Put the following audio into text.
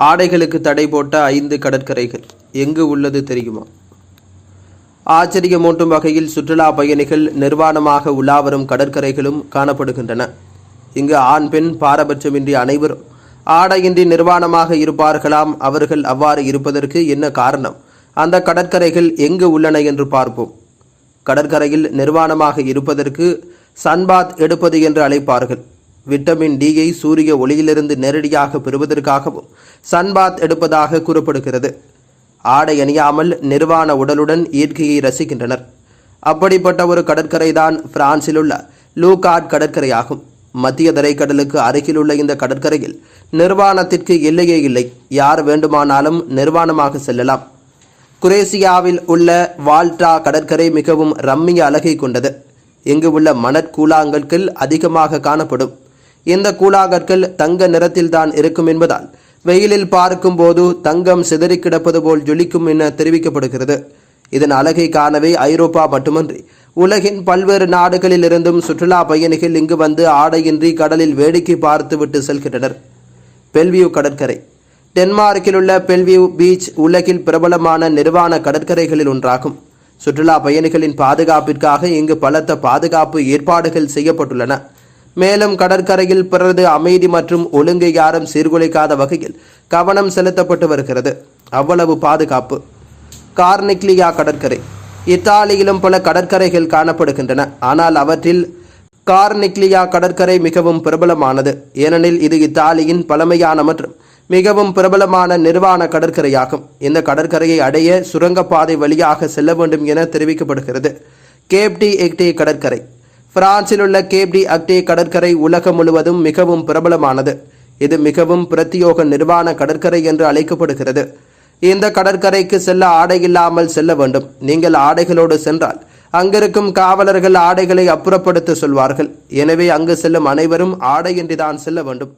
ஆடைகளுக்கு தடை போட்ட ஐந்து கடற்கரைகள். எங்கு உள்ளது தெரியுமா? ஆச்சரியமூட்டும் வகையில் சுற்றுலா பயணிகள் நிர்வாணமாக உலாவரும் கடற்கரைகளும் காணப்படுகின்றன. இங்கு ஆண் பெண் பாரபட்சமின்றி அனைவரும் ஆடையின்றி நிர்வாணமாக இருப்பார்களாம். அவர்கள் அவ்வாறு இருப்பதற்கு என்ன காரணம்? அந்த கடற்கரைகள் எங்கு உள்ளன என்று பார்ப்போம். கடற்கரையில் நிர்வாணமாக இருப்பதற்கு சன்பாத் எடுப்பது என்று அழைப்பார்கள். விட்டமின் டியை சூரிய ஒளியிலிருந்து நேரடியாக பெறுவதற்காகவும் சன்பாத் எடுப்பதாக கூறப்படுகிறது. ஆடை அணியாமல் நிர்வாண உடலுடன் இயற்கையை ரசிக்கின்றனர். அப்படிப்பட்ட ஒரு கடற்கரை தான் பிரான்சில் உள்ள லூகாட் கடற்கரையாகும். மத்திய தரைக்கடலுக்கு அருகிலுள்ள இந்த கடற்கரையில் நிர்வாணத்திற்கு எல்லையே இல்லை. யார் வேண்டுமானாலும் நிர்வாணமாக செல்லலாம். குரேசியாவில் உள்ள வால்டா கடற்கரை மிகவும் ரம்மிய அழகை கொண்டது. இங்கு உள்ள மணற்கூழாங்கற்கள் அதிகமாக காணப்படும். இந்த கூழாங்கற்கள் தங்க நிறத்தில்தான் இருக்கும் என்பதால் வெயிலில் பார்க்கும் போது தங்கம் சிதறி கிடப்பது போல் ஜொலிக்கும் என தெரிவிக்கப்படுகிறது. இதன் அழகை காணவே ஐரோப்பா மட்டுமன்றி உலகின் பல்வேறு நாடுகளில் இருந்தும் சுற்றுலா பயணிகள் இங்கு வந்து ஆடையின்றி கடலில் வேடிக்கை பார்த்துவிட்டு செல்கின்றனர். பெல்வியூ கடற்கரை. டென்மார்க்கில் உள்ள பெல்வியூ பீச் உலகில் பிரபலமான நிர்வாண கடற்கரைகளில் ஒன்றாகும். சுற்றுலா பயணிகளின் பாதுகாப்பிற்காக இங்கு பலத்த பாதுகாப்பு ஏற்பாடுகள் செய்யப்பட்டுள்ளன. மேலும் கடற்கரையில் பிறகு அமைதி மற்றும் ஒழுங்கை யாரும் சீர்குலைக்காத வகையில் கவனம் செலுத்தப்பட்டு வருகிறது. அவ்வளவு பாதுகாப்பு. கார்னிக்லியா கடற்கரை. இத்தாலியிலும் பல கடற்கரைகள் காணப்படுகின்றன. ஆனால் அவற்றில் கார்னிக்லியா கடற்கரை மிகவும் பிரபலமானது. ஏனெனில் இது இத்தாலியின் பழமையான மற்றும் மிகவும் பிரபலமான நிர்வாண கடற்கரையாகும். இந்த கடற்கரையை அடைய சுரங்கப்பாதை வழியாக செல்ல வேண்டும் என தெரிவிக்கப்படுகிறது. கேப்டி எக்டே கடற்கரை. பிரான்சில் உள்ள கேப்டி அக்டே கடற்கரை உலகம் முழுவதும் மிகவும் பிரபலமானது. இது மிகவும் பிரத்யோக நிர்வாண கடற்கரை என்று அழைக்கப்படுகிறது. இந்த கடற்கரைக்கு செல்ல ஆடை இல்லாமல் செல்ல வேண்டும். நீங்கள் ஆடைகளோடு சென்றால் அங்கிருக்கும் காவலர்கள் ஆடைகளை அப்புறப்படுத்த சொல்வார்கள். எனவே அங்கு செல்லும் அனைவரும் ஆடையின்றி தான் செல்ல வேண்டும்.